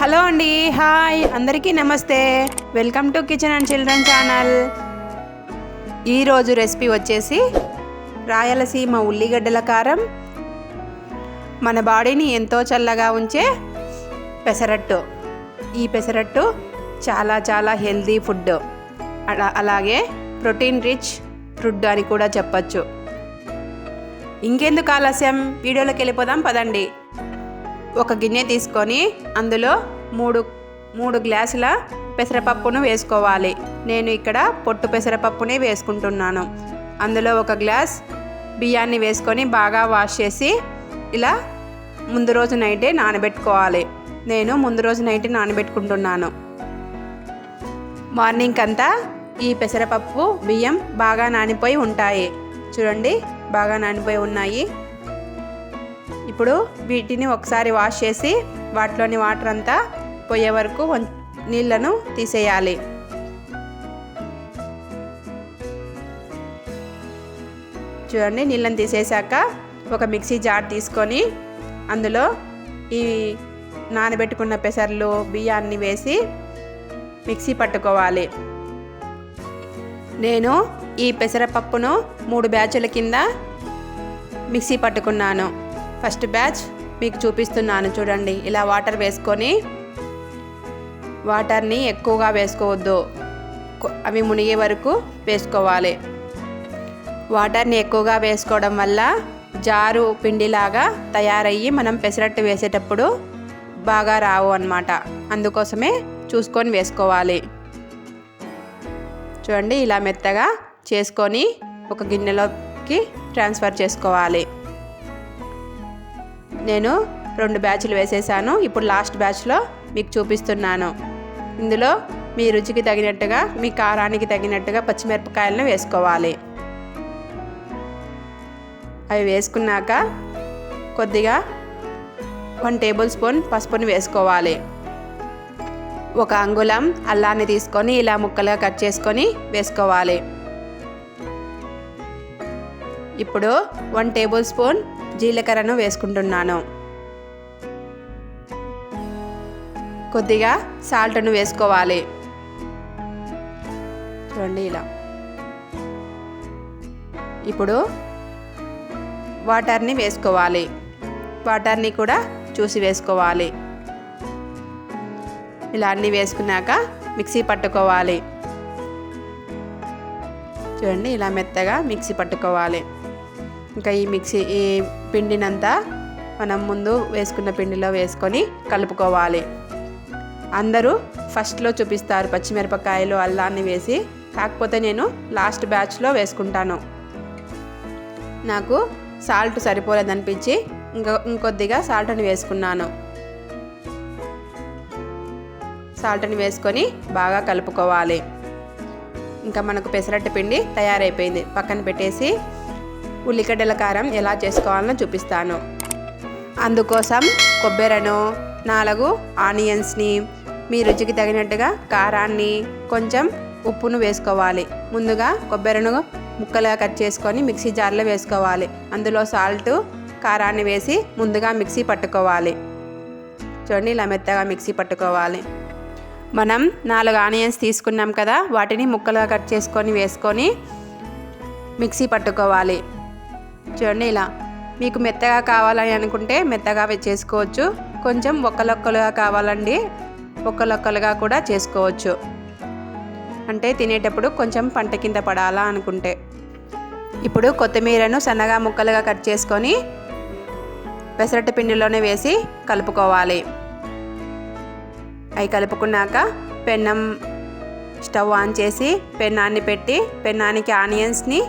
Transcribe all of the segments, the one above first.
Hello అండి hi అందరికీ నమస్తే. Welcome to kitchen and children channel. ఈరోజు రెసిపీ వచ్చేసి రాయలసీమ ఉల్లిగడ్డల కారం మన బాడీని ఎంతో చల్లగా ఉంచే పెసరట్టు. ఈ పెసరట్టు చాలా చాలా హెల్దీ ఫుడ్. అలా అలాగే ప్రోటీన్ రిచ్ ఫుడ్ అని కూడా చెప్పచ్చు. ఇంకెందుకు ఆలస్యం? వీడియోలోకి వెళ్ళిపోదాం పదండి. ఒక గిన్నె తీసుకొని అందులో మూడు మూడు గ్లాసుల పెసరపప్పును వేసుకోవాలి. నేను ఇక్కడ పొట్టు పెసరపప్పునే వేసుకుంటున్నాను. అందులో ఒక గ్లాస్ బియ్యాన్ని వేసుకొని బాగా వాష్ చేసి ఇలా ముందు రోజు నైటే నానబెట్టుకోవాలి. నేను ముందు రోజు నైటే నానబెట్టుకుంటున్నాను. మార్నింగ్ అంతా ఈ పెసరపప్పు బియ్యం బాగా నానిపోయి ఉంటాయి. చూడండి బాగా నానిపోయి ఉన్నాయి. ఇప్పుడు వీటిని ఒకసారి వాష్ చేసి వాటిలోని వాటర్ అంతా పోయే వరకు నీళ్ళను నీళ్ళను తీసేయాలి. చూడండి నీళ్ళని తీసేశాక ఒక మిక్సీ జార్ తీసుకొని అందులో ఈ నానబెట్టుకున్న పెసర్లు బియ్యాన్ని వేసి మిక్సీ పట్టుకోవాలి. నేను ఈ పెసరపప్పును మూడు బ్యాచుల కింద మిక్సీ పట్టుకున్నాను. ఫస్ట్ బ్యాచ్ మీకు చూపిస్తున్నాను చూడండి. ఇలా వాటర్ వేసుకొని వాటర్ని ఎక్కువగా వేసుకోవద్దు. అవి మునిగే వరకు వేసుకోవాలి. వాటర్ని ఎక్కువగా వేసుకోవడం వల్ల జారు పిండిలాగా తయారయ్యి మనం పెసరట్టు వేసేటప్పుడు బాగా రావు అన్నమాట. అందుకోసమే చూసుకొని వేసుకోవాలి. చూడండి ఇలా మెత్తగా చేసుకొని ఒక గిన్నెలోకి ట్రాన్స్ఫర్ చేసుకోవాలి. నేను రెండు బ్యాచ్లు వేసేసాను. ఇప్పుడు లాస్ట్ బ్యాచ్లో మీకు చూపిస్తున్నాను. ఇందులో మీ రుచికి తగినట్టుగా మీ కారానికి తగినట్టుగా పచ్చిమిరపకాయలను వేసుకోవాలి. అవి వేసుకున్నాక కొద్దిగా వన్ టేబుల్ స్పూన్ పసుపుని వేసుకోవాలి. ఒక అంగుళం అల్లాన్ని తీసుకొని ఇలా ముక్కలుగా కట్ చేసుకొని వేసుకోవాలి. ఇప్పుడు వన్ టేబుల్ స్పూన్ జీలకర్రను వేసుకుంటున్నాను. కొద్దిగా సాల్ట్ను వేసుకోవాలి. చూడండి ఇలా. ఇప్పుడు వాటర్ని వేసుకోవాలి. వాటర్ని కూడా చూసి వేసుకోవాలి. ఇలా అన్నీ వేసుకున్నాక మిక్సీ పట్టుకోవాలి. చూడండి ఇలా మెత్తగా మిక్సీ పట్టుకోవాలి. ఇంకా ఈ మిక్సీ ఈ పిండినంతా మనం ముందు వేసుకున్న పిండిలో వేసుకొని కలుపుకోవాలి. అందరూ ఫస్ట్లో చూపిస్తారు పచ్చిమిరపకాయలు అల్లాన్ని వేసి. కాకపోతే నేను లాస్ట్ బ్యాచ్లో వేసుకుంటాను. నాకు సాల్ట్ సరిపోలేదనిపించి ఇంకో ఇంకొద్దిగా సాల్ట్ని వేసుకున్నాను. సాల్ట్ని వేసుకొని బాగా కలుపుకోవాలి. ఇంకా మనకు పెసరట్టు పిండి తయారైపోయింది. పక్కన పెట్టేసి ఉల్లిగడ్డల కారం ఎలా చేసుకోవాలో చూపిస్తాను. అందుకోసం కొబ్బెరను నాలుగు ఆనియన్స్ని మీ రుచికి తగినట్టుగా కారాన్ని కొంచెం ఉప్పును వేసుకోవాలి. ముందుగా కొబ్బరిను ముక్కలుగా కట్ చేసుకొని మిక్సీ జార్లో వేసుకోవాలి. అందులో సాల్ట్ కారాన్ని వేసి ముందుగా మిక్సీ పట్టుకోవాలి. చూడండి ఇలా మెత్తగా మిక్సీ పట్టుకోవాలి. మనం నాలుగు ఆనియన్స్ తీసుకున్నాం కదా వాటిని ముక్కలుగా కట్ చేసుకొని వేసుకొని మిక్సీ పట్టుకోవాలి. చూడండి ఇలా. మీకు మెత్తగా కావాలని అనుకుంటే మెత్తగా చేసుకోవచ్చు కొంచెం ఒక్కలొక్కలుగా కావాలండి. ఒక్కలొక్కలుగా కూడా చేసుకోవచ్చు. అంటే తినేటప్పుడు కొంచెం పంట కింద పడాలా అనుకుంటే. ఇప్పుడు కొత్తిమీరను సన్నగా ముక్కలుగా కట్ చేసుకొని పెసరట్టు పిండిలోనే వేసి కలుపుకోవాలి. అవి కలుపుకున్నాక పెన్నం స్టవ్ ఆన్ చేసి పెన్నాన్ని పెట్టి పెన్నానికి ఆనియన్స్ని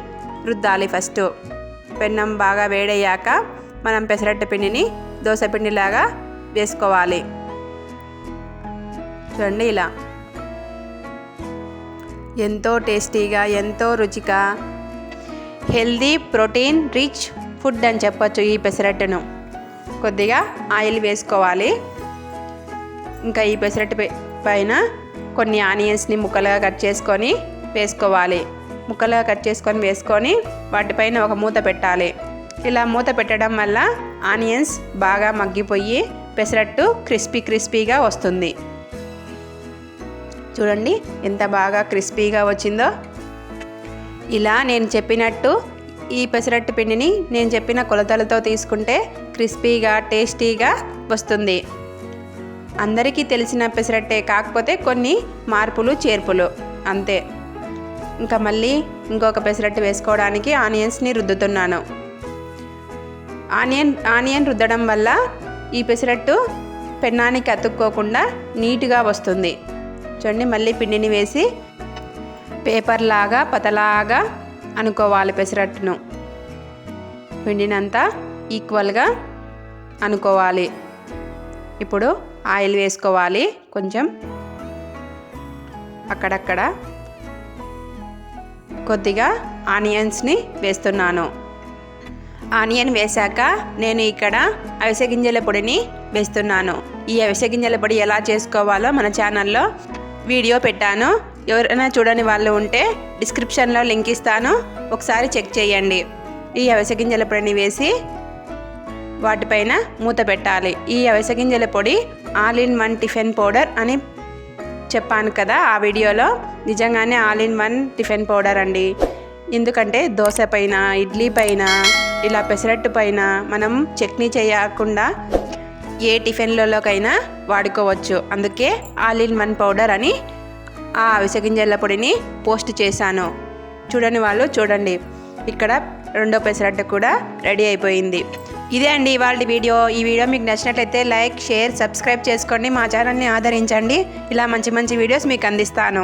రుద్దాలి ఫస్ట్. పెన్నం బాగా వేడయ్యాక మనం పెసరట్టు పిండిని దోశ పిండిలాగా వేసుకోవాలి. చూడండి ఇలా. ఎంతో టేస్టీగా ఎంతో రుచిగా హెల్దీ ప్రోటీన్ రిచ్ ఫుడ్ అని చెప్పొచ్చు ఈ పెసరట్టును. కొద్దిగా ఆయిల్ వేసుకోవాలి. ఇంకా ఈ పెసరట్టు పైన కొన్ని ఆనియన్స్ని ముక్కలుగా కట్ చేసుకొని వేసుకోవాలి. ముక్కలుగా కట్ చేసుకొని వేసుకొని వాటిపైన ఒక మూత పెట్టాలి. ఇలా మూత పెట్టడం వల్ల ఆనియన్స్ బాగా మగ్గిపోయి పెసరట్టు క్రిస్పీ క్రిస్పీగా వస్తుంది. చూడండి ఎంత బాగా క్రిస్పీగా వచ్చిందో. ఇలా నేను చెప్పినట్టు ఈ పెసరట్టు పిండిని నేను చెప్పిన కొలతలతో తీసుకుంటే క్రిస్పీగా టేస్టీగా వస్తుంది. అందరికీ తెలిసిన పెసరట్టే కాకపోతే కొన్ని మార్పులు చేర్పులు. అంతే. ఇంకా మళ్ళీ ఇంకొక పెసరట్టు వేసుకోవడానికి ఆనియన్స్ని రుద్దుతున్నాను. ఆనియన్ ఆనియన్ రుద్దడం వల్ల ఈ పెసరట్టు పెన్నానికి అతుక్కోకుండా నీట్గా వస్తుంది. చూడండి మళ్ళీ పిండిని వేసి పేపర్ లాగా పతలాగా అనుకోవాలి పెసరట్టును. పిండినంతా ఈక్వల్గా అనుకోవాలి. ఇప్పుడు ఆయిల్ వేసుకోవాలి. కొంచెం అక్కడక్కడ కొద్దిగా ఆనియన్స్ని వేస్తున్నాను. ఆనియన్ వేశాక నేను ఇక్కడ అవిసె గింజల పొడిని వేస్తున్నాను. ఈ అవిసె గింజల పొడి ఎలా చేసుకోవాలో మన ఛానల్లో వీడియో పెట్టాను. ఎవరైనా చూడని వాళ్ళు ఉంటే డిస్క్రిప్షన్లో లింక్ ఇస్తాను. ఒకసారి చెక్ చేయండి. ఈ అవిసె గింజల పొడిని వేసి వాటిపైన మూత పెట్టాలి. ఈ అవిసె గింజల పొడి all in one tiffin powder అని చెప్పాను కదా ఆ వీడియోలో. నిజంగానే all in one tiffin powder అండి. ఎందుకంటే దోశ పైన ఇడ్లీ పైన ఇలా పెసరట్టు పైన మనం చట్నీ చేయకుండా ఏ టిఫిన్లలోకైనా వాడుకోవచ్చు. అందుకే ఆల్ ఇన్ వన్ పౌడర్ అని ఆ అవిసె గింజల పొడిని పోస్ట్ చేశాను. చూడని వాళ్ళు చూడండి. ఇక్కడ రెండో పెసరట్టు కూడా రెడీ అయిపోయింది. ఇదే అండి ఇవాళ వీడియో. ఈ వీడియో మీకు నచ్చినట్లయితే లైక్ షేర్ సబ్స్క్రైబ్ చేసుకోండి. మా ఛానల్ని ఆదరించండి. ఇలా మంచి మంచి వీడియోస్ మీకు అందిస్తాను.